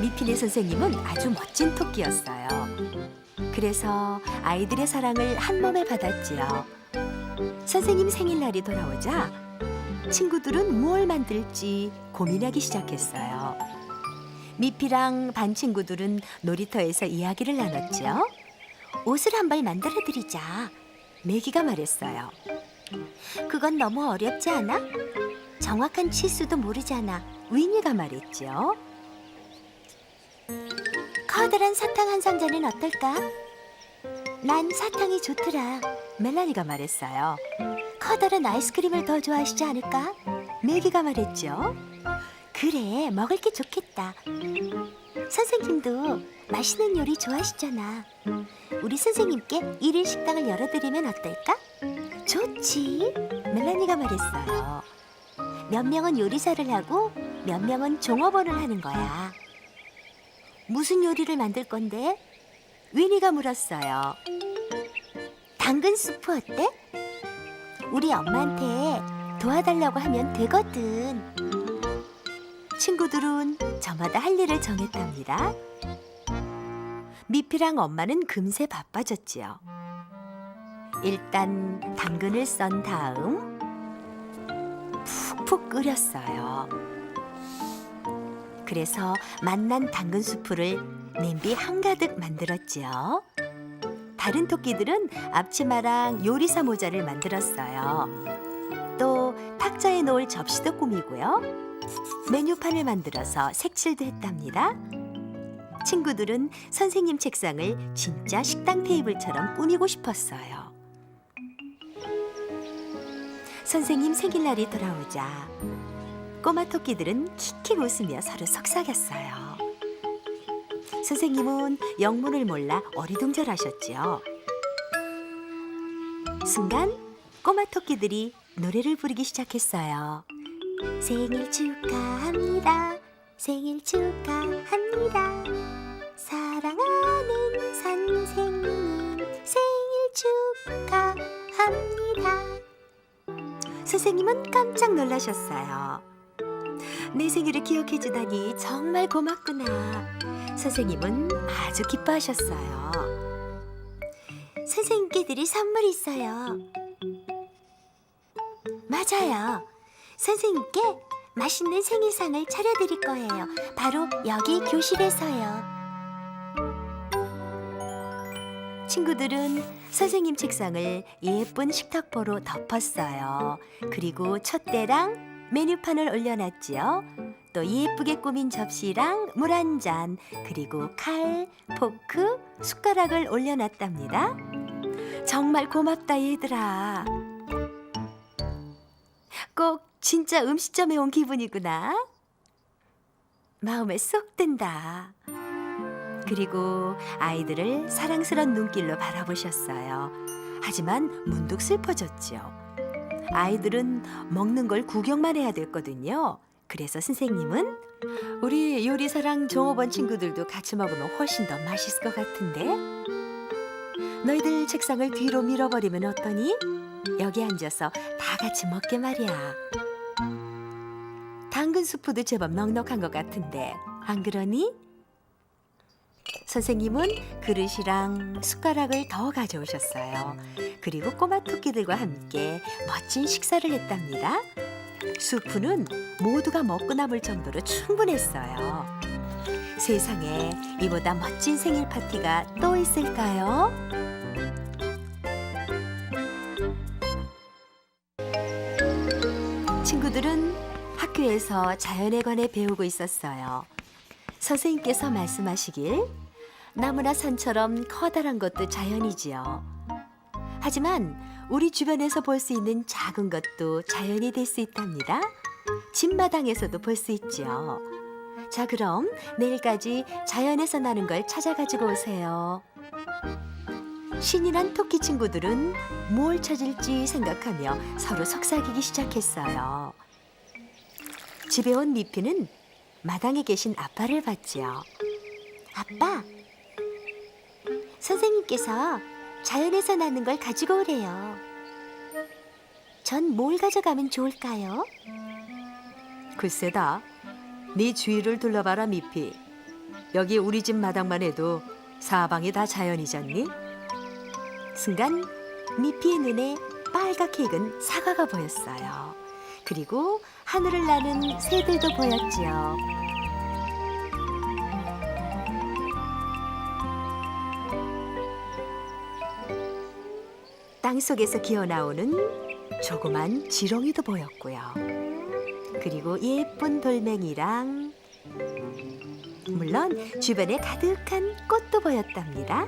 미피네 선생님은 아주 멋진 토끼였어요. 그래서 아이들의 사랑을 한 몸에 받았지요. 선생님 생일날이 돌아오자 친구들은 무엇을 만들지 고민하기 시작했어요. 미피랑 반 친구들은 놀이터에서 이야기를 나눴죠. 옷을 한 벌 만들어 드리자. 매기가 말했어요. 그건 너무 어렵지 않아? 정확한 치수도 모르잖아. 위니가 말했죠. 커다란 사탕 한 상자는 어떨까? 난 사탕이 좋더라. 멜라니가 말했어요. 커다란 아이스크림을 더 좋아하시지 않을까? 매기가 말했죠. 그래, 먹을 게 좋겠다. 선생님도 맛있는 요리 좋아하시잖아. 우리 선생님께 일일 식당을 열어드리면 어떨까? 좋지. 멜라니가 말했어요. 몇 명은 요리사를 하고 몇 명은 종업원을 하는 거야. 무슨 요리를 만들 건데? 위니가 물었어요. 당근 수프 어때? 우리 엄마한테 도와달라고 하면 되거든. 친구들은 저마다 할 일을 정했답니다. 미피랑 엄마는 금세 바빠졌지요. 일단 당근을 썬 다음 푹푹 끓였어요. 그래서 맛난 당근 수프를 냄비 한가득 만들었지요. 다른 토끼들은 앞치마랑 요리사 모자를 만들었어요. 또 탁자에 놓을 접시도 꾸미고요. 메뉴판을 만들어서 색칠도 했답니다. 친구들은 선생님 책상을 진짜 식당 테이블처럼 꾸미고 싶었어요. 선생님 생일날이 돌아오자 꼬마 토끼들은 킥킥 웃으며 서로 속삭였어요. 선생님은 영문을 몰라 어리둥절하셨지요. 순간 꼬마 토끼들이 노래를 부르기 시작했어요. 생일 축하합니다. 생일 축하합니다. 사랑하는 선생님 생일 축하합니다. 선생님은 깜짝 놀라셨어요. 내 생일을 기억해 주다니 정말 고맙구나. 선생님은 아주 기뻐하셨어요. 선생님께 드릴 선물이 있어요. 맞아요. 선생님께 맛있는 생일상을 차려드릴 거예요. 바로 여기 교실에서요. 친구들은 선생님 책상을 예쁜 식탁보로 덮었어요. 그리고 촛대랑 메뉴판을 올려놨지요. 또 예쁘게 꾸민 접시랑 물 한 잔, 그리고 칼, 포크, 숟가락을 올려놨답니다. 정말 고맙다 얘들아. 꼭 진짜 음식점에 온 기분이구나. 마음에 쏙 든다. 그리고 아이들을 사랑스런 눈길로 바라보셨어요. 하지만 문득 슬퍼졌지요. 아이들은 먹는 걸 구경만 해야 됐거든요. 그래서 선생님은 우리 요리사랑 종업원 친구들도 같이 먹으면 훨씬 더 맛있을 것 같은데 너희들 책상을 뒤로 밀어버리면 어떠니? 여기 앉아서 다 같이 먹게 말이야. 당근 수프도 제법 넉넉한 것 같은데 안 그러니? 선생님은 그릇이랑 숟가락을 더 가져오셨어요. 그리고 꼬마 토끼들과 함께 멋진 식사를 했답니다. 수프는 모두가 먹고 남을 정도로 충분했어요. 세상에 이보다 멋진 생일 파티가 또 있을까요? 친구들은 학교에서 자연에 관해 배우고 있었어요. 선생님께서 말씀하시길 나무나 산처럼 커다란 것도 자연이지요. 하지만 우리 주변에서 볼 수 있는 작은 것도 자연이 될 수 있답니다. 집마당에서도 볼 수 있지요. 자, 그럼 내일까지 자연에서 나는 걸 찾아가지고 오세요. 신이 난 토끼 친구들은 뭘 찾을지 생각하며 서로 속삭이기 시작했어요. 집에 온 미피는 마당에 계신 아빠를 봤지요. 아빠, 선생님께서 자연에서 나는 걸 가지고 오래요. 전 뭘 가져가면 좋을까요? 글쎄다. 네 주위를 둘러봐라 미피. 여기 우리 집 마당만 해도 사방이 다 자연이잖니? 순간 미피의 눈에 빨갛게 익은 사과가 보였어요. 그리고 하늘을 나는 새들도 보였지요. 땅 속에서 기어 나오는 조그만 지렁이도 보였고요. 그리고 예쁜 돌멩이랑 물론 주변에 가득한 꽃도 보였답니다.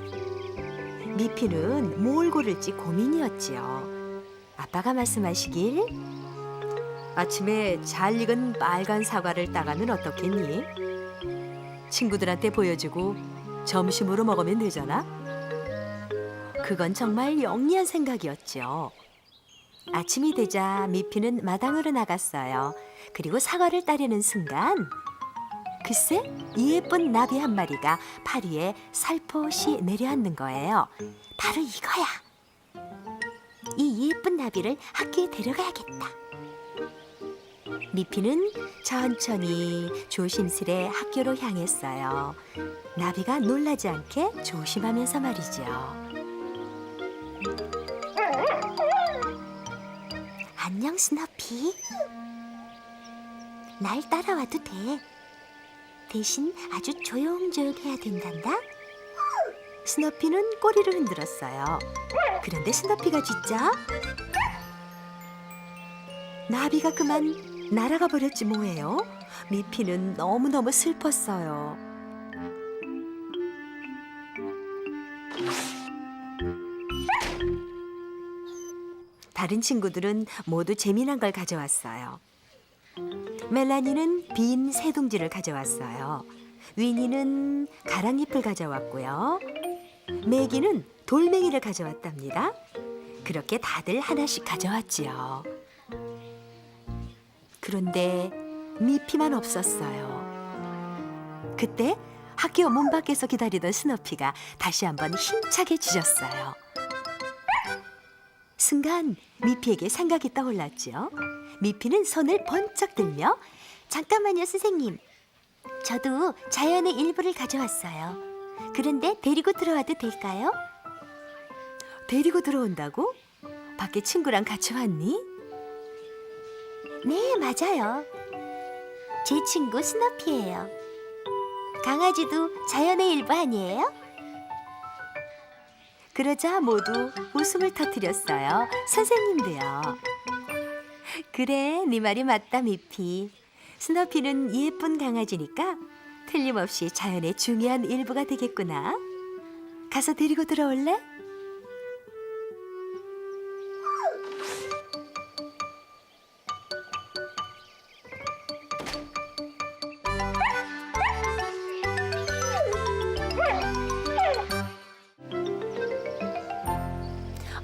미피는 뭘 고를지 고민이었지요. 아빠가 말씀하시길 아침에 잘 익은 빨간 사과를 따가면 어떻겠니? 친구들한테 보여주고 점심으로 먹으면 되잖아. 그건 정말 영리한 생각이었죠. 아침이 되자 미피는 마당으로 나갔어요. 그리고 사과를 따려는 순간 글쎄 이 예쁜 나비 한 마리가 팔 위에 살포시 내려앉는 거예요. 바로 이거야. 이 예쁜 나비를 학교에 데려가야겠다. 미피는 천천히 조심스레 학교로 향했어요. 나비가 놀라지 않게 조심하면서 말이죠. 안녕 스너피. 날 따라와도 돼. 대신 아주 조용조용 해야 된단다. 스너피는 꼬리를 흔들었어요. 그런데 스너피가 짖자 나비가 그만 날아가 버렸지 뭐예요. 미피는 너무너무 슬펐어요. 다른 친구들은 모두 재미난 걸 가져왔어요. 멜라니는 빈 새둥지를 가져왔어요. 위니는 가랑잎을 가져왔고요. 매기는 돌멩이를 가져왔답니다. 그렇게 다들 하나씩 가져왔지요. 그런데 미피만 없었어요. 그때 학교 문 밖에서 기다리던 스너피가 다시 한번 힘차게 짖었어요. 순간 미피에게 생각이 떠올랐지요. 미피는 손을 번쩍 들며 잠깐만요, 선생님. 저도 자연의 일부를 가져왔어요. 그런데 데리고 들어와도 될까요? 데리고 들어온다고? 밖에 친구랑 같이 왔니? 네, 맞아요. 제 친구 스너피예요. 강아지도 자연의 일부 아니에요? 그러자 모두 웃음을 터뜨렸어요. 선생님도요. 그래, 네 말이 맞다, 미피. 스너피는 예쁜 강아지니까 틀림없이 자연의 중요한 일부가 되겠구나. 가서 데리고 들어올래?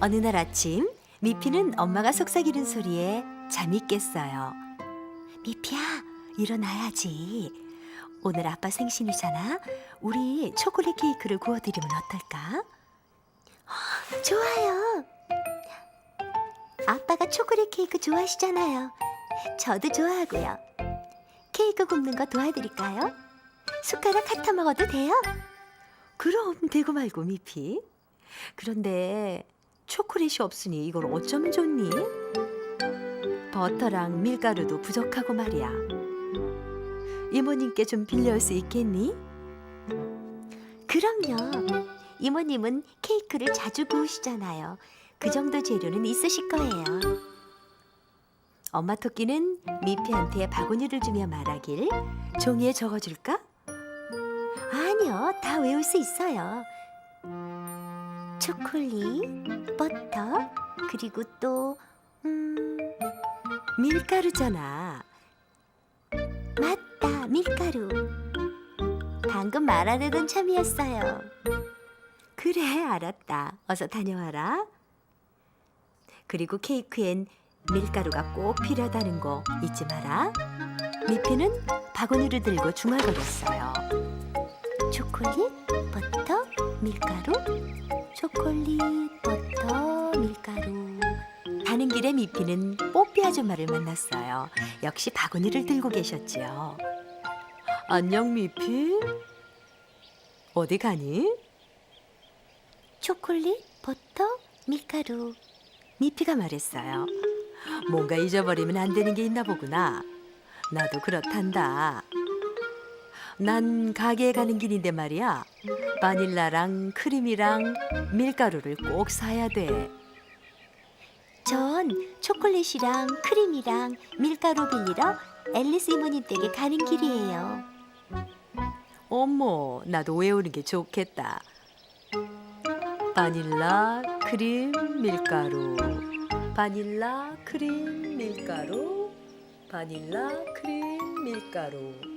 어느 날 아침 미피는 엄마가 속삭이는 소리에 잠이 깼어요. 미피야, 일어나야지. 오늘 아빠 생신이잖아. 우리 초콜릿 케이크를 구워드리면 어떨까? 좋아요. 아빠가 초콜릿 케이크 좋아하시잖아요. 저도 좋아하고요. 케이크 굽는 거 도와드릴까요? 숟가락 핥아 먹어도 돼요? 그럼 되고 말고 미피. 그런데 초콜릿이 없으니 이걸 어쩌면 좋니? 버터랑 밀가루도 부족하고 말이야. 이모님께 좀 빌려올 수 있겠니? 그럼요. 이모님은 케이크를 자주 구우시잖아요. 그 정도 재료는 있으실 거예요. 엄마 토끼는 미피한테 바구니를 주며 말하길 종이에 적어줄까? 아니요, 다 외울 수 있어요. 초콜릿, 버터, 그리고 또 음, 밀가루잖아. 맞다, 밀가루. 방금 말하려던 참이었어요. 그래, 알았다. 어서 다녀와라. 그리고 케이크엔 밀가루가 꼭 필요하다는 거 잊지 마라. 미피는 바구니를 들고 중얼거렸어요. 초콜릿, 버터, 밀가루, 초콜릿, 버터, 밀가루. 가는 길에 미피는 뽀삐 아줌마를 만났어요. 역시 바구니를 들고 계셨지요. 안녕 미피. 어디 가니? 초콜릿, 버터, 밀가루. 미피가 말했어요. 뭔가 잊어버리면 안 되는 게 있나 보구나. 나도 그렇단다. 난 가게에 가는 길인데 말이야. 바닐라랑 크림이랑 밀가루를 꼭 사야 돼. 전 초콜릿이랑 크림이랑 밀가루 빌리러 앨리스 이모님 댁에 가는 길이에요. 어머, 나도 외우는 게 좋겠다. 바닐라, 크림, 밀가루. 바닐라, 크림, 밀가루. 바닐라, 크림, 밀가루.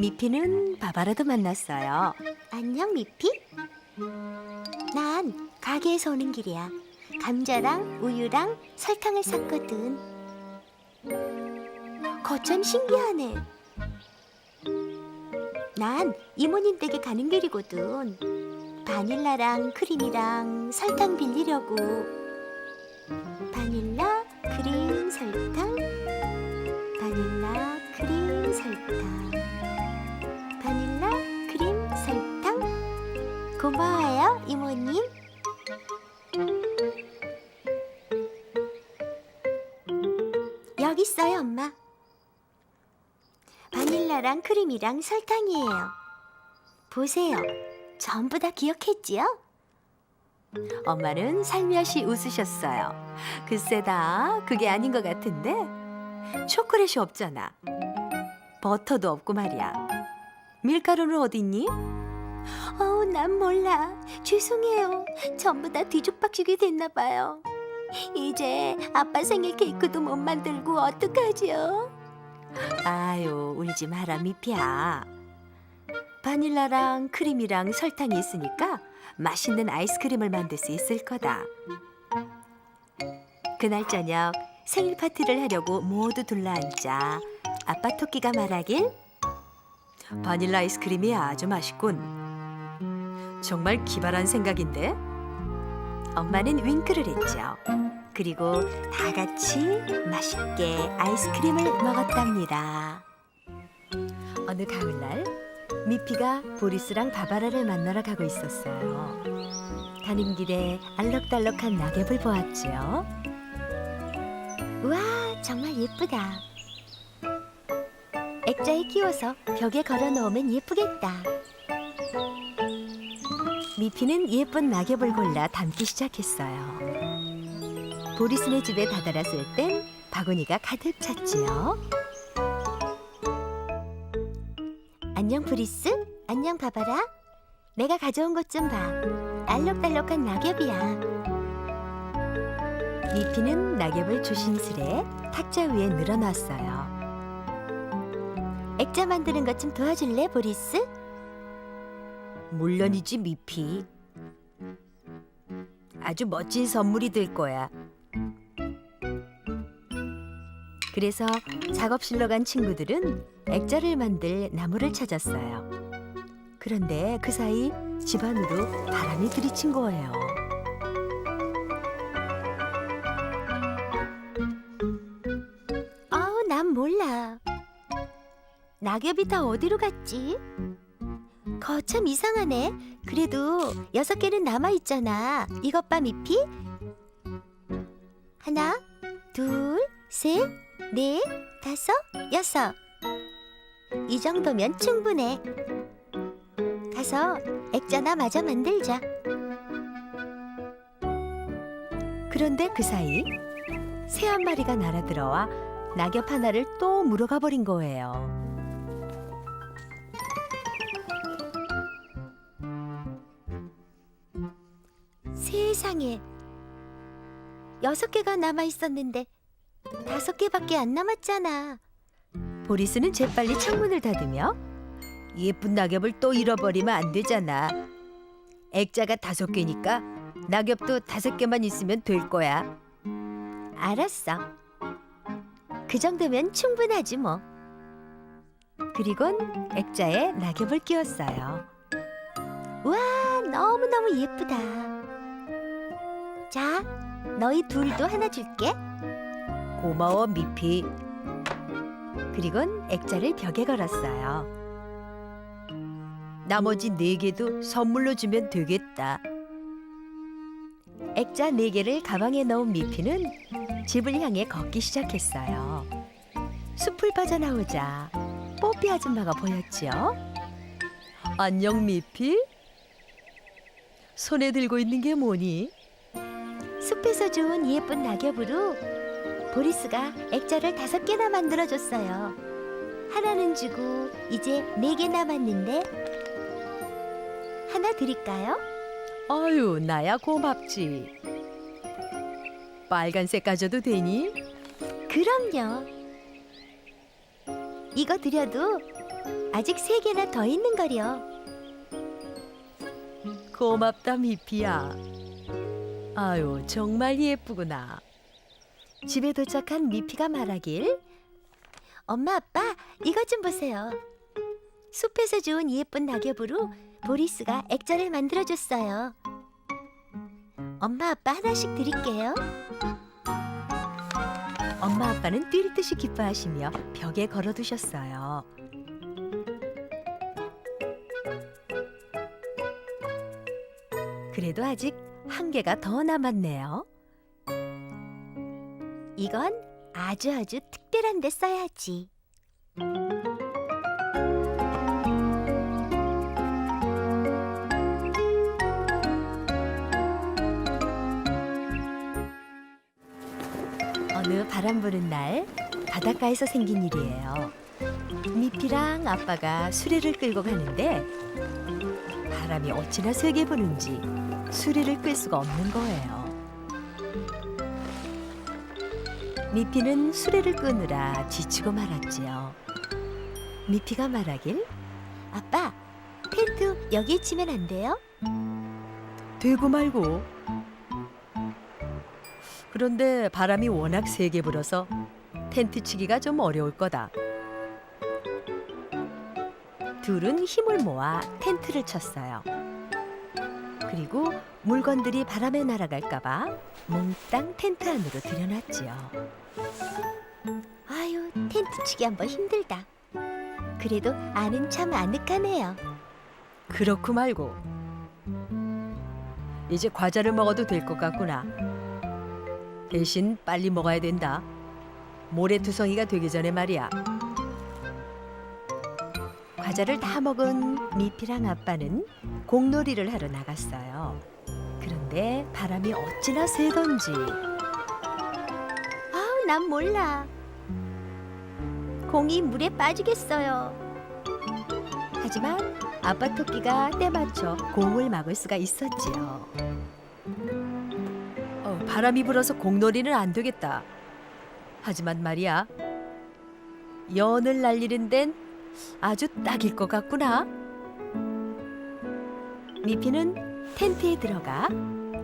미피는 바바라도 만났어요. 안녕, 미피? 난 가게에서 오는 길이야. 감자랑 우유랑 설탕을 샀거든. 거참 신기하네. 난 이모님 댁에 가는 길이거든. 바닐라랑 크림이랑 설탕 빌리려고. 바닐라랑 크림이랑 설탕이에요. 보세요. 전부 다 기억했지요? 엄마는 살며시 웃으셨어요. 글쎄다, 그게 아닌 것 같은데. 초콜릿이 없잖아. 버터도 없고 말이야. 밀가루는 어디 있니? 어우, 난 몰라. 죄송해요. 전부 다 뒤죽박죽이 됐나 봐요. 이제 아빠 생일 케이크도 못 만들고 어떡하지요? 아유, 울지 마라, 미피야. 바닐라랑 크림이랑 설탕이 있으니까 맛있는 아이스크림을 만들 수 있을 거다. 그날 저녁 생일 파티를 하려고 모두 둘러앉자 아빠 토끼가 말하길 바닐라 아이스크림이 아주 맛있군. 정말 기발한 생각인데? 엄마는 윙크를 했죠. 그리고 다 같이 맛있게 아이스크림을 먹었답니다. 어느 가을날 미피가 보리스랑 바바라를 만나러 가고 있었어요. 가는 길에 알록달록한 낙엽을 보았지요. 우와, 정말 예쁘다. 액자에 끼워서 벽에 걸어 놓으면 예쁘겠다. 미피는 예쁜 낙엽을 골라 담기 시작했어요. 보리스네 집에 다다랐을 땐 바구니가 가득 찼지요. 안녕, 브리스. 안녕, 바바라. 내가 가져온 것 좀 봐. 알록달록한 낙엽이야. 미피는 낙엽을 조심스레 탁자 위에 늘어놨어요. 액자 만드는 것 좀 도와줄래, 보리스? 물론이지 미피. 아주 멋진 선물이 될 거야. 그래서 작업실로 간 친구들은 액자를 만들 나무를 찾았어요. 그런데 그 사이 집 안으로 바람이 들이친 거예요. 아우, 난 몰라. 낙엽이 다 어디로 갔지? 거참 이상하네. 그래도 여섯 개는 남아 있잖아. 이것 봐, 미피. 하나, 둘, 셋, 넷, 다섯, 여섯. 이 정도면 충분해. 가서 액자나 마저 만들자. 그런데 그 사이 새 한 마리가 날아들어와 낙엽 하나를 또 물어가 버린 거예요. 세상에. 여섯 개가 남아 있었는데 다섯 개밖에 안 남았잖아. 보리스는 재빨리 창문을 닫으며 예쁜 낙엽을 또 잃어버리면 안 되잖아. 액자가 다섯 개니까 낙엽도 다섯 개만 있으면 될 거야. 알았어. 그 정도면 충분하지 뭐. 그리곤 액자에 낙엽을 끼웠어요. 와, 너무너무 예쁘다. 자, 너희 둘도 하나 줄게. 고마워 미피. 그리곤 액자를 벽에 걸었어요. 나머지 네 개도 선물로 주면 되겠다. 액자 네 개를 가방에 넣은 미피는 집을 향해 걷기 시작했어요. 숲을 빠져나오자 뽀삐 아줌마가 보였지요. 안녕 미피. 손에 들고 있는 게 뭐니? 숲에서 주운 예쁜 낙엽으로 보리스가 액자를 다섯 개나 만들어줬어요. 하나는 주고 이제 네 개 남았는데 하나 드릴까요? 아유, 나야 고맙지. 빨간색 가져도 되니? 그럼요. 이거 드려도 아직 세 개나 더 있는 거려. 고맙다, 미피야. 아유, 정말 예쁘구나. 집에 도착한 미피가 말하길 엄마 아빠 이것 좀 보세요. 숲에서 주운 예쁜 낙엽으로 보리스가 액자를 만들어줬어요. 엄마 아빠 하나씩 드릴게요. 엄마 아빠는 뛸 듯이 기뻐하시며 벽에 걸어두셨어요. 그래도 아직 한 개가 더 남았네요. 이건 아주 아주 특별한 데 써야지. 어느 바람 부는 날 바닷가에서 생긴 일이에요. 미피랑 아빠가 수레를 끌고 가는데 바람이 어찌나 세게 부는지 수레를 끌 수가 없는 거예요. 미피는 수레를 끄느라 지치고 말았지요. 미피가 말하길 아빠, 텐트 여기에 치면 안 돼요? 되고 말고. 그런데 바람이 워낙 세게 불어서 텐트 치기가 좀 어려울 거다. 둘은 힘을 모아 텐트를 쳤어요. 그리고 물건들이 바람에 날아갈까봐 몽땅 텐트 안으로 들여놨지요. 아유, 텐트 치기 한번 힘들다. 그래도 안은 참 아늑하네요. 그렇고 말고. 이제 과자를 먹어도 될 것 같구나. 대신 빨리 먹어야 된다. 모래투성이가 되기 전에 말이야. 과자를 다 먹은 미피랑 아빠는 공놀이를 하러 나갔어요. 그런데 바람이 어찌나 세던지 아우, 난 몰라. 공이 물에 빠지겠어요. 하지만 아빠 토끼가 때맞춰 공을 막을 수가 있었지요. 어, 바람이 불어서 공놀이는 안 되겠다. 하지만 말이야, 연을 날리는 데는 아주 딱일 것 같구나. 미피는 텐트에 들어가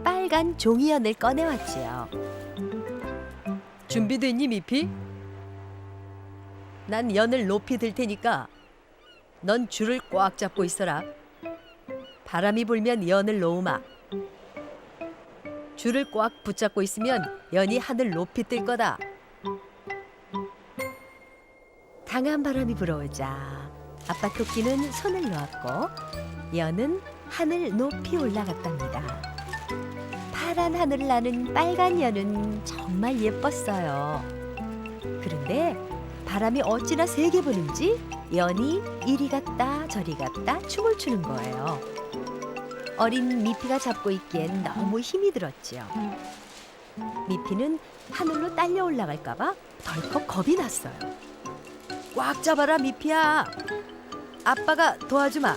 빨간 종이연을 꺼내왔지요. 준비됐니, 미피? 난 연을 높이 들 테니까 넌 줄을 꽉 잡고 있어라. 바람이 불면 연을 놓으마. 줄을 꽉 붙잡고 있으면 연이 하늘 높이 뜰 거다. 강한 바람이 불어오자 아빠 토끼는 손을 놓았고 연은 하늘 높이 올라갔답니다. 파란 하늘을 나는 빨간 연은 정말 예뻤어요. 그런데 바람이 어찌나 세게 부는지 연이 이리 갔다 저리 갔다 춤을 추는 거예요. 어린 미피가 잡고 있기엔 너무 힘이 들었지요. 미피는 하늘로 딸려 올라갈까봐 덜컥 겁이 났어요. 꽉 잡아라 미피야. 아빠가 도와주마.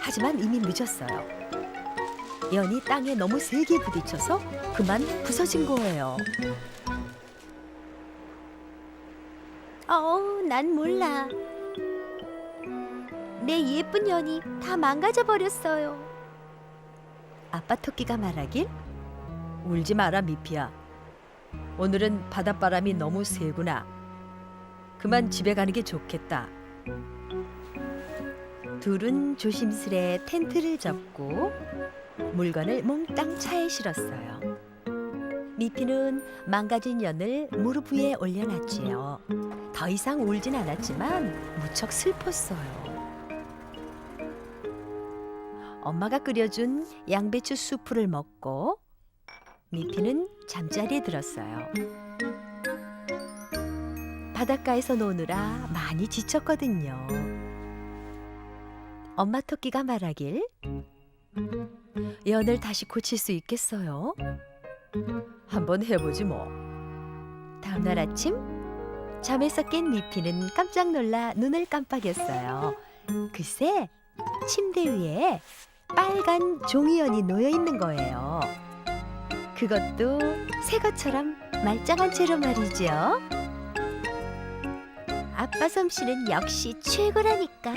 하지만 이미 늦었어요. 연이 땅에 너무 세게 부딪혀서 그만 부서진 거예요. 어우, 난 몰라. 내 예쁜 연이 다 망가져 버렸어요. 아빠 토끼가 말하길 울지 마라 미피야. 오늘은 바닷바람이 너무 세구나. 그만 집에 가는 게 좋겠다. 둘은 조심스레 텐트를 접고 물건을 몽땅 차에 실었어요. 미피는 망가진 연을 무릎 위에 올려놨지요. 더 이상 울진 않았지만 무척 슬펐어요. 엄마가 끓여준 양배추 수프를 먹고 미피는 잠자리에 들었어요. 바닷가에서 노느라 많이 지쳤거든요. 엄마 토끼가 말하길 연을 다시 고칠 수 있겠어요? 한번 해보지 뭐. 다음날 아침 잠에서 깬 미피는 깜짝 놀라 눈을 깜빡였어요. 글쎄 침대 위에 빨간 종이연이 놓여 있는 거예요. 그것도 새 것처럼 말짱한 채로 말이죠. 아빠 솜씨는 역시 최고라니까.